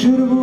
червоні.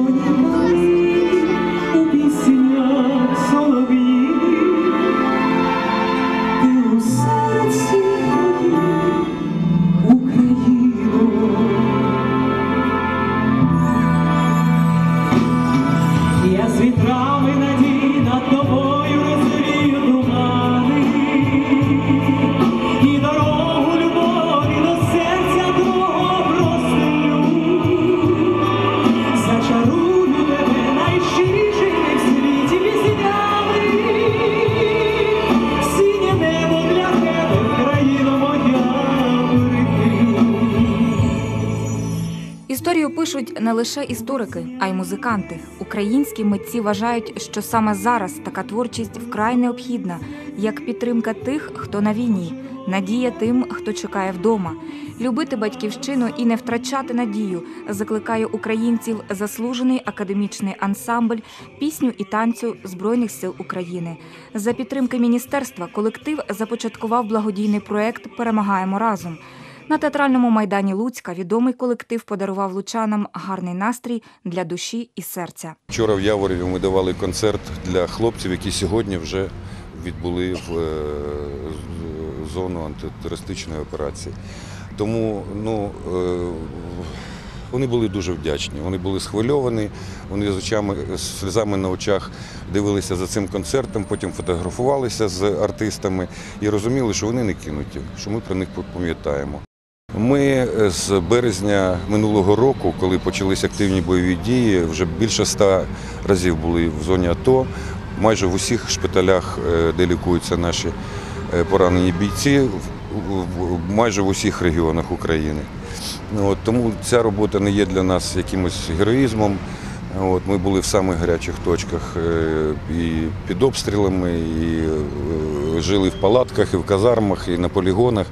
Історію не лише історики, а й музиканти. Українські митці вважають, що саме зараз така творчість вкрай необхідна, як підтримка тих, хто на війні, надія тим, хто чекає вдома. Любити батьківщину і не втрачати надію закликає українців заслужений академічний ансамбль пісню і танцю Збройних сил України. За підтримки міністерства колектив започаткував благодійний проект Перемагаємо разом. На театральному майдані Луцька відомий колектив подарував лучанам гарний настрій для душі і серця. Вчора в Яворові ми давали концерт для хлопців, які сьогодні вже відбули в е, зону антитерористичної операції. Тому ну, е, вони були дуже вдячні. Вони були схвильовані, вони з очами, з сльозами на очах дивилися за цим концертом, потім фотографувалися з артистами і розуміли, що вони не кинуті, що ми про них пам'ятаємо. Ми е, з березня минулого року, коли почались активні бойові дії, вже більше ста разів були в зоні АТО. Майже в усіх шпиталях, е, де лікуються наші е, поранені бійці, майже в усіх регіонах України. От, тому ця робота не є для нас якимось героїзмом. От, ми були в самих гарячих точках і під обстрілами, і жили в палатках, і в казармах, і на полігонах.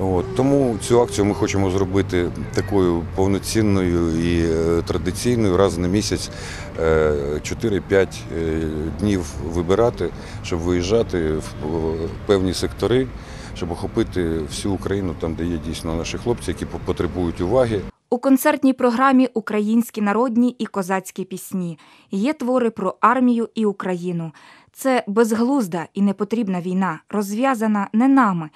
От, тому цю акцію ми хочемо зробити такою повноцінною і е, традиційною раз на місяць е, 4-5 е, днів вибирати, щоб виїжджати в е, певні сектори, щоб охопити всю Україну, там, де є дійсно наші хлопці, які потребують уваги. У концертній програмі українські народні і козацькі пісні є твори про армію і Україну. Це безглузда і непотрібна війна, розв'язана не нами.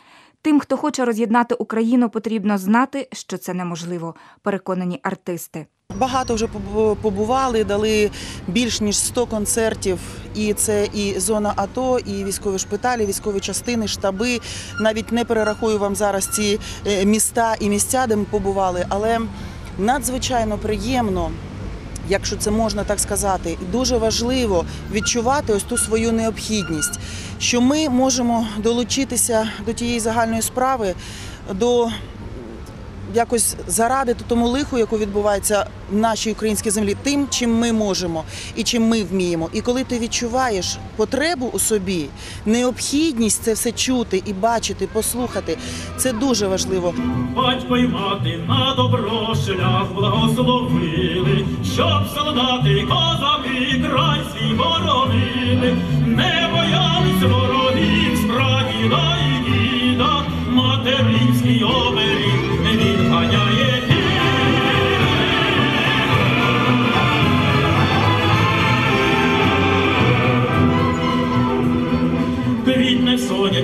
Тим, хто хоче роз'єднати Україну, потрібно знати, що це неможливо, переконані артисти. Багато вже побували, дали більш ніж 100 концертів. І це і зона АТО, і військові шпиталі, військові частини, штаби. Навіть не перерахую вам зараз ці е, міста і місця, де ми побували, але надзвичайно приємно. Якщо це можна так сказати, і дуже важливо відчувати ось ту свою необхідність, що ми можемо долучитися до тієї загальної справи, до якось зарадити тому лиху, яку відбувається в нашій українській землі, тим, чим ми можемо і чим ми вміємо. І коли ти відчуваєш потребу у собі, необхідність це все чути і бачити, послухати, це дуже важливо. Батько й мати на добро шлях благословили, щоб солдати, козаки, край свій боронили, не боялись ворогів, з прадіда і діда, материнський оберіг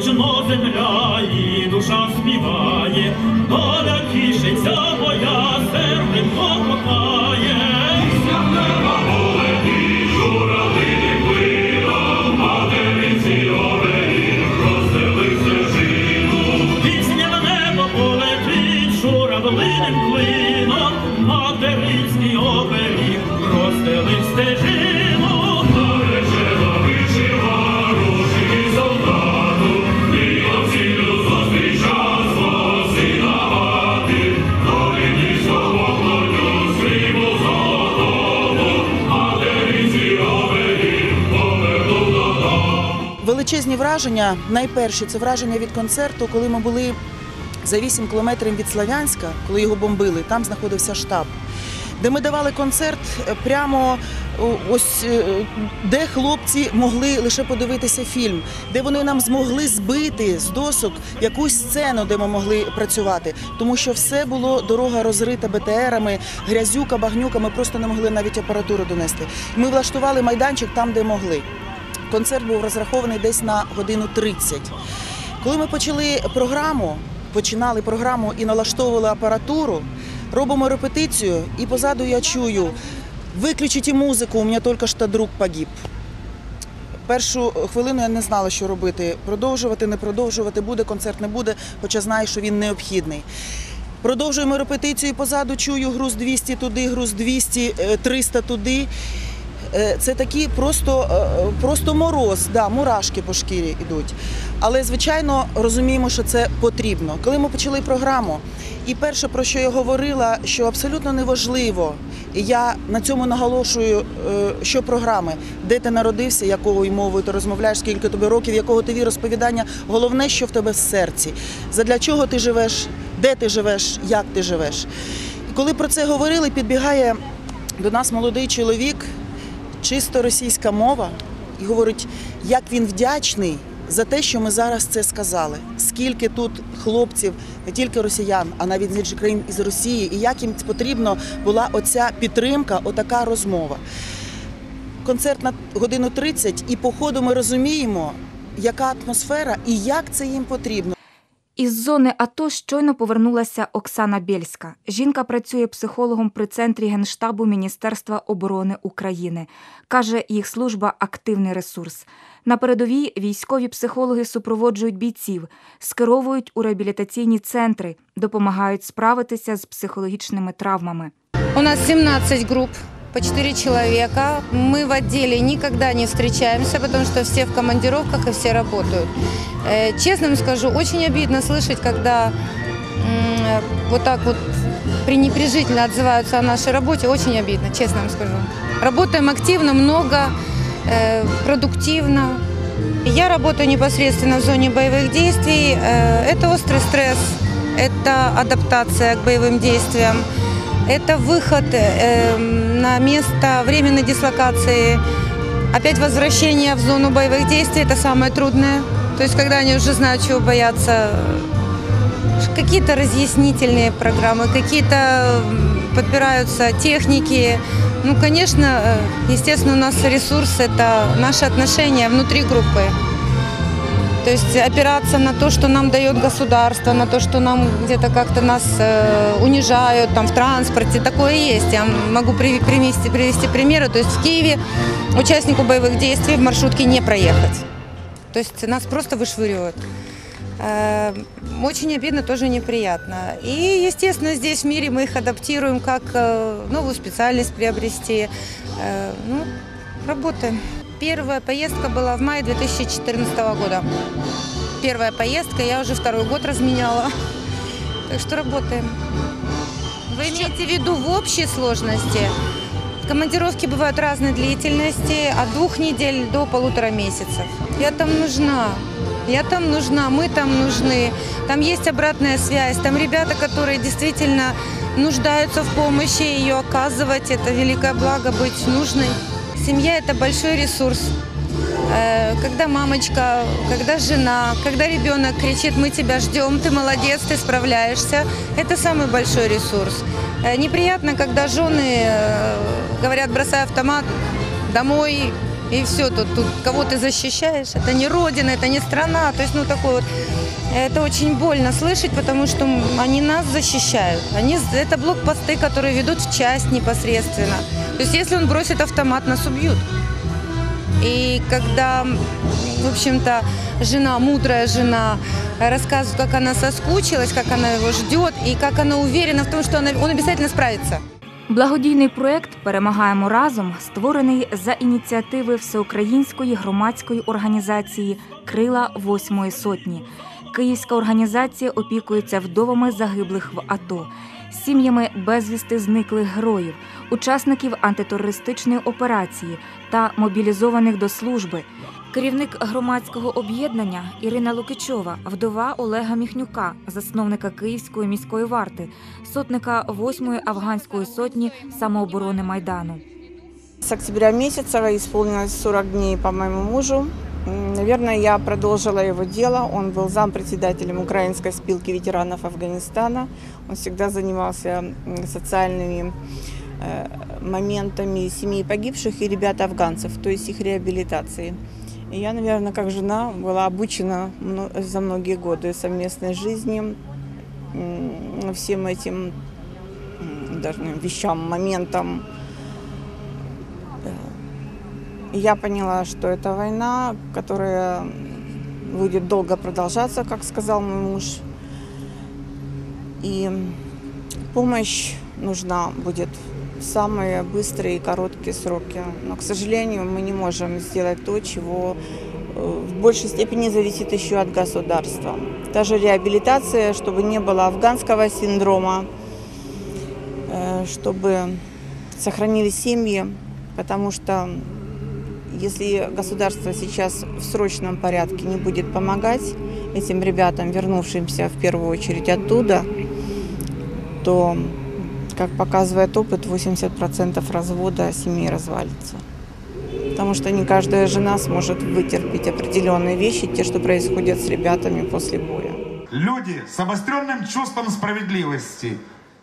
Сонячно земля, і душа співає, Величезні враження. Найперші це враження від концерту, коли ми були за 8 кілометрів від Славянська, коли його бомбили. Там знаходився штаб, де ми давали концерт прямо ось е, де хлопці могли лише подивитися фільм, де вони нам змогли збити з досок якусь сцену, де ми могли працювати. Тому що все було дорога розрита БТРами, грязюка, багнюка. Ми просто не могли навіть апаратуру донести. Ми влаштували майданчик там, де могли. Концерт був розрахований десь на годину 30. Коли ми почали програму, починали програму і налаштовували апаратуру, робимо репетицію, і позаду я чую: виключіть музику, у мене тільки що друг погиб. Першу хвилину я не знала, що робити. Продовжувати, не продовжувати, буде концерт, не буде, хоча знаю, що він необхідний. Продовжуємо репетицію, позаду чую груз 200 туди, груз 200, е, 300 туди. Е, Це такі просто, е, просто мороз, да, мурашки по шкірі йдуть. Але, звичайно, розуміємо, що це потрібно. Коли ми почали програму, і перше, про що я говорила, що абсолютно неважливо, і я на цьому наголошую, е, що програми, де ти народився, якою мовою ти розмовляєш, скільки тобі років, якого ти віросповідання, головне, що в тебе в серці. Задля чого ти живеш, де ти живеш, як ти живеш. І коли про це говорили, підбігає до нас молодий чоловік, чисто російська мова, і говорить, як він вдячний за те, що ми зараз це сказали. Скільки тут хлопців, не тільки росіян, а навіть з інших країн із Росії, і як їм потрібна була оця підтримка, отака розмова. Концерт на годину 30, і по ходу ми розуміємо, яка атмосфера і як це їм потрібно. Із зони АТО щойно повернулася Оксана Бєльська. Жінка працює психологом при центрі Генштабу Міністерства оборони України. Каже, їх служба активний ресурс. На передовій військові психологи супроводжують бійців, скеровують у реабілітаційні центри, допомагають справитися з психологічними травмами. У нас 17 групп по 4 человека. Мы в отделе никогда не встречаемся, потому что все в командировках и все работают. Э, Честно вам скажу, очень обидно слышать, когда э, вот так вот пренебрежительно отзываются о нашей работе. Очень обидно, честно вам скажу. Работаем активно, много, э, продуктивно. Я работаю непосредственно в зоне боевых действий. Это острый стресс, это адаптация к боевым действиям. Это выход э, на место временной дислокации. Опять возвращение в зону боевых действий – это самое трудное. То есть, когда они уже знают, чего бояться. Какие-то разъяснительные программы, какие-то подбираются техники. Ну, конечно, э, естественно, у нас ресурс – это наши отношения внутри группы. То есть опираться на то, что нам дает государство, на то, что нам где-то как-то нас э, унижают там в транспорте, такое есть. Я могу при- привести, привести примеры. То есть в Киеве участнику боевых действий в маршрутке не проехать. То есть нас просто вышвыривают. Э, Очень обидно, тоже неприятно. И, естественно, здесь в мире мы их адаптируем, как э, новую специальность приобрести. Э, Ну, работаем. Первая поездка была в мае 2014 года. Первая поездка, я уже второй год разменяла. Так что работаем. Вы имеете в виду в общей сложности? Командировки бывают разной длительности, от двух недель до полутора месяцев. Я там нужна. Я там нужна, мы там нужны. Там есть обратная связь. Там ребята, которые действительно нуждаются в помощи, ее оказывать. Это великое благо быть нужной. Семья – это большой ресурс. Э, Когда мамочка, когда жена, когда ребенок кричит, мы тебя ждем, ты молодец, ты справляешься, это самый большой ресурс. Э, Неприятно, когда жены э, говорят, бросай автомат, домой, и все, тут, тут кого ты защищаешь, это не родина, это не страна, то есть, ну, такой вот, это очень больно слышать, потому что они нас защищают, они, это блокпосты, которые ведут в часть непосредственно, то есть, если он бросит автомат, нас убьют. И когда, в общем-то, жена, мудрая жена, рассказывает, как она соскучилась, как она его ждет, и как она уверена в том, что она, он обязательно справится. Благодійний проект Перемагаємо разом створений за ініціативи Всеукраїнської громадської організації Крила Восьмої сотні. Київська організація опікується вдовами загиблих в АТО, сім'ями безвісти зниклих героїв, учасників антитерористичної операції та мобілізованих до служби. Керівник громадського об'єднання Ірина Лукичова, вдова Олега Міхнюка, засновника Київської міської варти, сотника 8-ї афганської сотні самооборони Майдану. с октября месяца исполнилось 40 дней по моему мужу. Наверное, я продолжила его дело. Он был зампредседателем Украинской спилки ветеранов Афганистана. Он всегда занимался социальными э, моментами семей погибших и ребят афганцев, то есть их реабилитации. И я, наверное, как жена была обучена за многие годы совместной жизни всем этим даже вещам, моментам. Я поняла, что это война, которая будет долго продолжаться, как сказал мой муж. И помощь нужна будет в самые быстрые и короткие сроки. Но, к сожалению, мы не можем сделать то, чего э, в большей степени зависит еще от государства. Та же реабилитация, чтобы не было афганского синдрома, э, чтобы сохранились семьи, потому что если государство сейчас в срочном порядке не будет помогать этим ребятам, вернувшимся в первую очередь оттуда, то, как показывает опыт, 80% развода семей развалится. Потому что не каждая жена сможет вытерпеть определенные вещи, те, что происходят с ребятами после боя. Люди с обостренным чувством справедливости.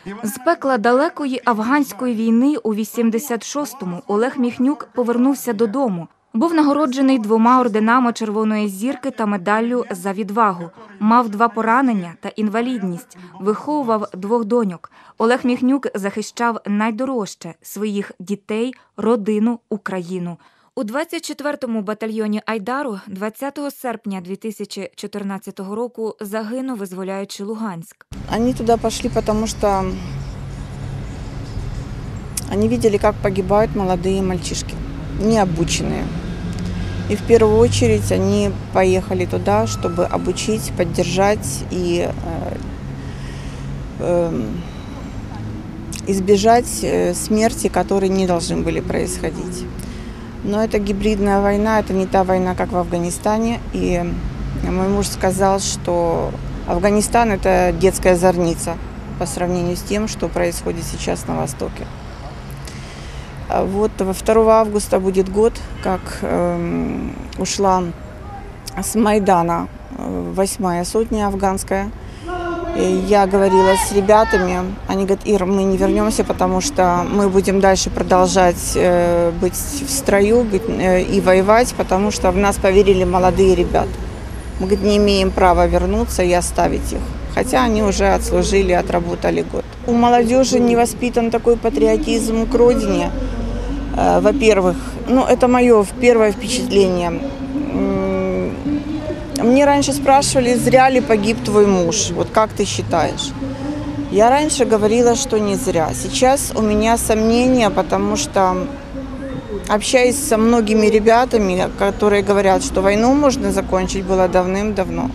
И вы З пекла далекої афганської війни у 86-му Олег Міхнюк повернувся додому. Був нагороджений двома орденами Червоної зірки та медаллю за відвагу. Мав два поранення та інвалідність. Виховував двох доньок. Олег Міхнюк захищав найдорожче своїх дітей, родину, Україну. У 24-му батальйоні Айдару 20 серпня 2014 року загинув, визволяючи Луганськ. Они туда пошли, потому что они видели, как погибают молодые мальчишки, необученные. И в первую очередь они поехали туда, чтобы обучить, поддержать и э, эм, избежать э, смерти, которые не должны были происходить. Но это гибридная война, это не та война, как в Афганистане. И мой муж сказал, что Афганистан – это детская зорница по сравнению с тем, что происходит сейчас на Востоке. Вот 2 августа будет год, как эм, ушла с Майдана э, восьмая сотня афганская. И я говорила с ребятами, они говорят, Ир, мы не вернемся, потому что мы будем дальше продолжать э, быть в строю быть, э, и воевать, потому что в нас поверили молодые ребята. Мы говорит, не имеем права вернуться и оставить их. Хотя они уже отслужили, отработали год. У молодежи не воспитан такой патриотизм к родине. Э, Во-первых, ну это мое первое впечатление. Мне раньше спрашивали, зря ли погиб твой муж. Вот как ты считаешь? Я раньше говорила, что не зря. Сейчас у меня сомнения, потому что общаясь со многими ребятами, которые говорят, что войну можно закончить, было давным-давно.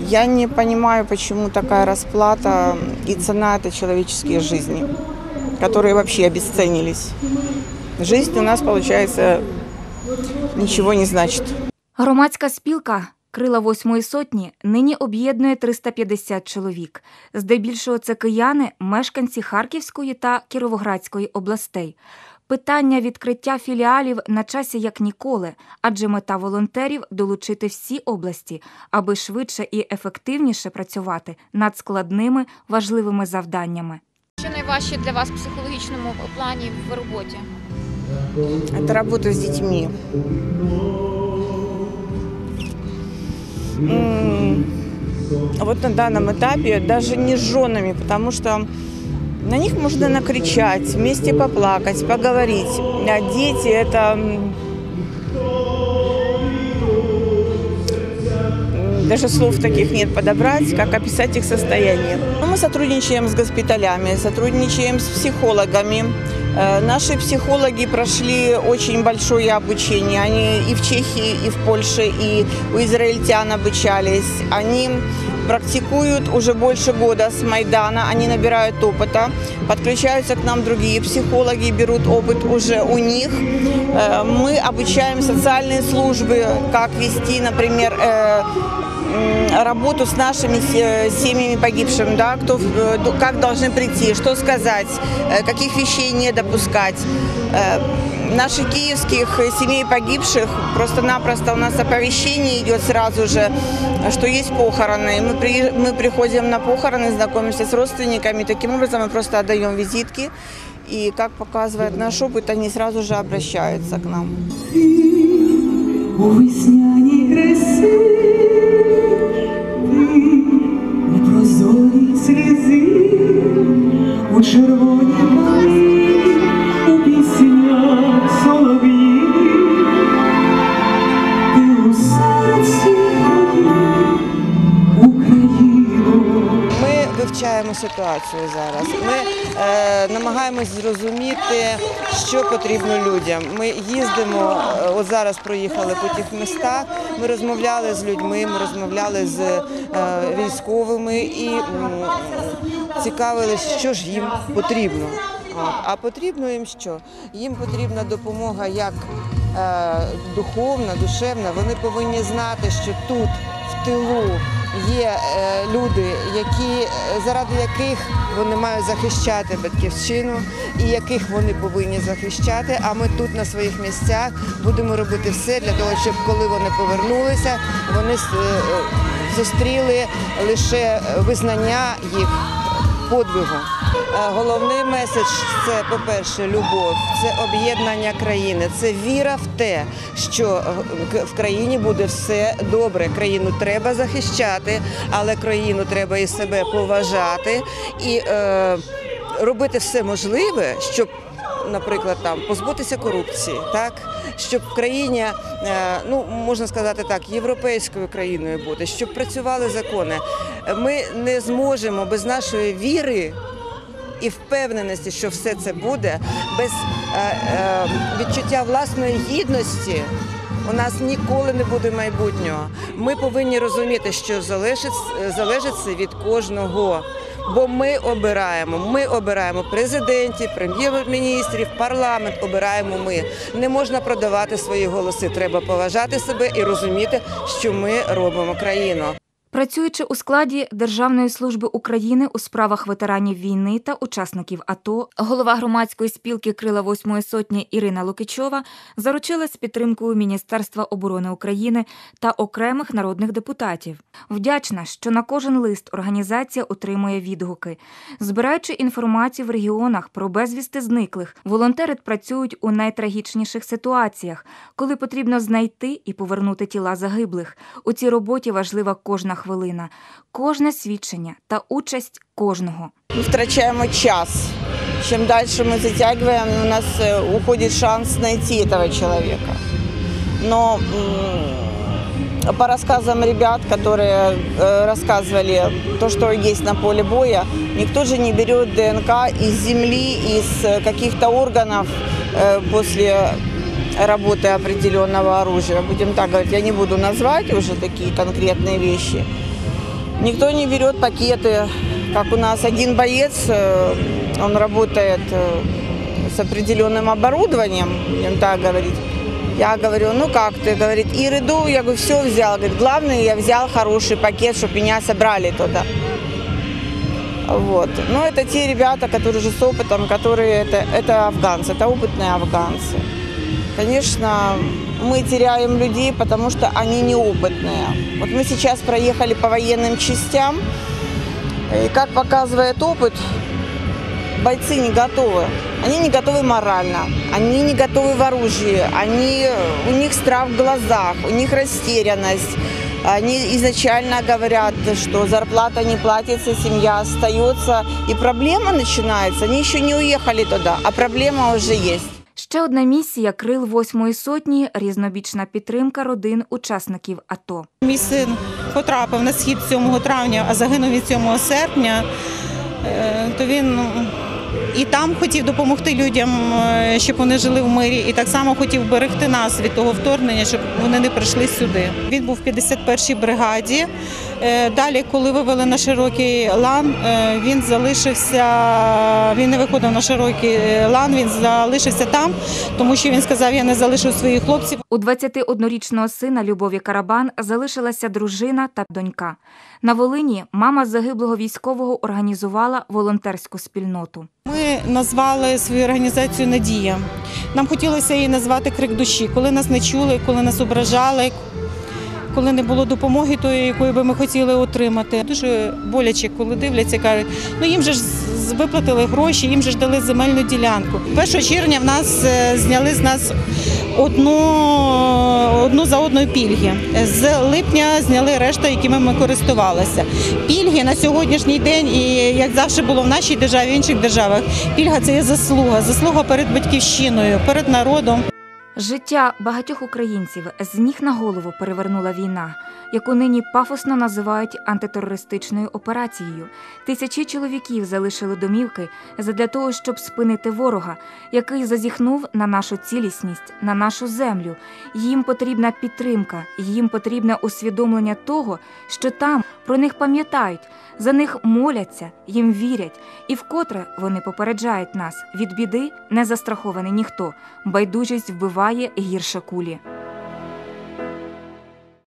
Я не понимаю, почему такая расплата и цена это человеческие жизни, которые вообще обесценились. Жизнь у нас, получается, ничего не значит. Громадська спілка Крила восьмої сотні нині об'єднує 350 чоловік. Здебільшого це кияни, мешканці Харківської та Кіровоградської областей. Питання відкриття філіалів на часі як ніколи, адже мета волонтерів долучити всі області, аби швидше і ефективніше працювати над складними важливими завданнями. Що найважче для вас в психологічному плані в роботі? Это работа с детьми. М, Вот на данном этапе даже не с женами, потому что на них можно накричать, вместе поплакать, поговорить. А дети это м, даже слов таких нет подобрать, как описать их состояние. Ну, Мы сотрудничаем с госпиталями, сотрудничаем с психологами. Э, Наши психологи прошли очень большое обучение. Они и в Чехии, и в Польше, и у израильтян обучались. Они практикуют уже больше года с Майдана. Они набирают опыта. Подключаются к нам другие психологи, берут опыт уже у них. Э, Мы обучаем социальные службы, как вести, например, э, м, работу с нашими се- семьями погибшим, да, кто, э, как должны прийти, что сказать, э, каких вещей не допускать. Э, Наших киевских семей погибших просто-напросто у нас оповещение идет сразу же, что есть похороны. Мы, при- мы приходим на похороны, знакомимся с родственниками. Таким образом мы просто отдаем визитки. И как показывает наш опыт, они сразу же обращаются к нам. у весняній краси, слізи, у червоній вивчаємо ситуацію зараз. Ми е, намагаємось зрозуміти, що потрібно людям. Ми їздимо, е, от зараз проїхали по тих містах. Ми розмовляли з людьми, ми розмовляли з е, військовими і м, цікавились, що ж їм потрібно. А потрібно їм що? Їм потрібна допомога як е, духовна, душевна. Вони повинні знати, що тут, тилу, є е, люди, які, е, заради яких вони мають захищати батьківщину і яких вони повинні захищати. А ми тут на своїх місцях будемо робити все для того, щоб коли вони повернулися, вони е, зустріли лише визнання їх подвигу. Е, Головний меседж це, по-перше, любов, це об'єднання країни, це віра в те, що е, в країні буде все добре. Країну треба захищати, але країну треба і себе поважати і е, робити все можливе, щоб. Наприклад, там позбутися корупції, так щоб в країні, е, ну можна сказати так, європейською країною бути, щоб працювали закони. Ми не зможемо без нашої віри і впевненості, що все це буде, без е, е, відчуття власної гідності. У нас ніколи не буде майбутнього. Ми повинні розуміти, що залежить, залежить це від кожного. Бо ми обираємо. Ми обираємо президентів, прем'єр-міністрів, парламент обираємо ми. Не можна продавати свої голоси. Треба поважати себе і розуміти, що ми робимо країну. Працюючи у складі Державної служби України у справах ветеранів війни та учасників АТО, голова громадської спілки Крила Восьмої сотні Ірина Лукичова заручилась підтримкою Міністерства оборони України та окремих народних депутатів. Вдячна, що на кожен лист організація отримує відгуки. Збираючи інформацію в регіонах про безвісти зниклих, волонтери працюють у найтрагічніших ситуаціях, коли потрібно знайти і повернути тіла загиблих. У цій роботі важлива кожна хвилина, кожне свідчення та участь кожного. Мы втрачаем час. Чем дальше мы затягиваем, у нас э, уходит шанс найти этого человека. Но м, по рассказам ребят, которые э, рассказывали то, что есть на поле боя, никто же не берет ДНК из земли, из э, каких-то органов э, после работы определенного оружия. Будем так говорить, я не буду назвать уже такие конкретные вещи. Никто не берет пакеты, как у нас один боец, э, он работает э, с определенным оборудованием, будем так говорить. Я говорю, ну как ты? Говорит, и ряду, я говорю, все взял. Говорит, главное, я взял хороший пакет, чтобы меня собрали туда. Вот. Но это те ребята, которые же с опытом, которые это, это афганцы, это опытные афганцы. Конечно, мы теряем людей, потому что они неопытные. Вот мы сейчас проехали по военным частям, и как показывает опыт, бойцы не готовы. Они не готовы морально, они не готовы в оружии, они, у них страх в глазах, у них растерянность. Они изначально говорят, что зарплата не платится, семья остается, и проблема начинается. Они еще не уехали туда, а проблема уже есть. Ще одна місія крил восьмої сотні різнобічна підтримка родин учасників АТО. Мій син потрапив на схід 7 травня, а загинув від 7 серпня. Е, То він ну, і там хотів допомогти людям, е, щоб вони жили в мирі, і так само хотів берегти нас від того вторгнення, щоб вони не прийшли сюди. Він був в 51-й бригаді. Е, Далі, коли вивели на широкий лан, е, він залишився, він не виходив на широкий лан, він залишився там, тому що він сказав, я не залишив своїх хлопців. У 21-річного сина Любові Карабан залишилася дружина та донька. На Волині мама загиблого військового організувала волонтерську спільноту. Ми назвали свою організацію Надія. Нам хотілося її назвати Крик душі, коли нас не чули, коли нас ображали, коли не було допомоги тої, якої би ми хотіли отримати. Дуже боляче, коли дивляться, кажуть, ну їм же ж виплатили гроші, їм же ж дали земельну ділянку. 1 червня в нас е, зняли з нас одну, одну за одною пільги. З липня зняли решту, якими ми користувалися. Пільги на сьогоднішній день, і як завжди було в нашій державі, в інших державах, пільга це є заслуга, заслуга перед батьківщиною, перед народом. Життя багатьох українців з ніг на голову перевернула війна, яку нині пафосно називають антитерористичною операцією. Тисячі чоловіків залишили домівки задля того, щоб спинити ворога, який зазіхнув на нашу цілісність, на нашу землю. Їм потрібна підтримка, їм потрібне усвідомлення того, що там про них пам'ятають, за них моляться, їм вірять, і вкотре вони попереджають нас від біди не застрахований ніхто. Байдужість вбиває гірше кулі.